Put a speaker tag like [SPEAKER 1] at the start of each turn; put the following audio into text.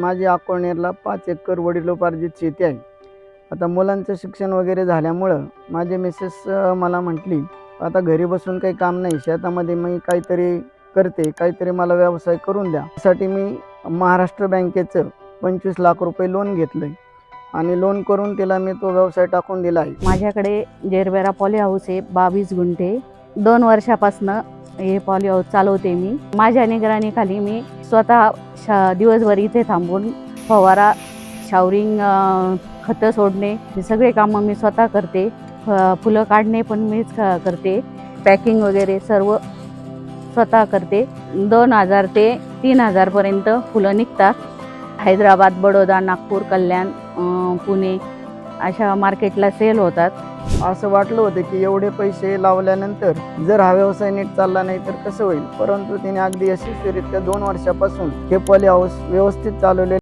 [SPEAKER 1] माझी अकोळनेरला पाच एकर वडिलोपार्जित शेती आहे. आता मुलांचं शिक्षण वगैरे झाल्यामुळं माझे मिसेस मला म्हटली आता घरी बसून काही काम नाही शेतामध्ये मी काहीतरी करते काहीतरी मला व्यवसाय करून द्या. त्यासाठी मी महाराष्ट्र बँकेचं पंचवीस लाख रुपये लोन घेतलं आहे आणि लोन करून तिला मी तो व्यवसाय टाकून दिला आहे.
[SPEAKER 2] माझ्याकडे जेरबेरा पॉली हाऊस आहे बावीस गुंठे. दोन वर्षापासनं हे पॉलिओ चालवते मी. माझ्या निगराणीखाली मी स्वतः शा दिवसभर इथे थांबून फवारा शावरिंग खतं सोडणे हे सगळे कामं मी स्वतः करते. फ- फुलं काढणे पण मीच क- करते. पॅकिंग वगैरे सर्व स्वतः करते. दोन हजार ते तीन हजारपर्यंत फुलं निघतात. हैदराबाद बडोदा नागपूर कल्याण पुणे अशा मार्केटला सेल होतात.
[SPEAKER 1] असं वाटलं होतं की एवढे पैसे लावल्यानंतर जर हा व्यवसाय नीट चालला नाही तर कसं होईल? परंतु तिने अगदी यशस्वीरित्या दोन वर्षापासून हे पॉली हाऊस व्यवस्थित चालवले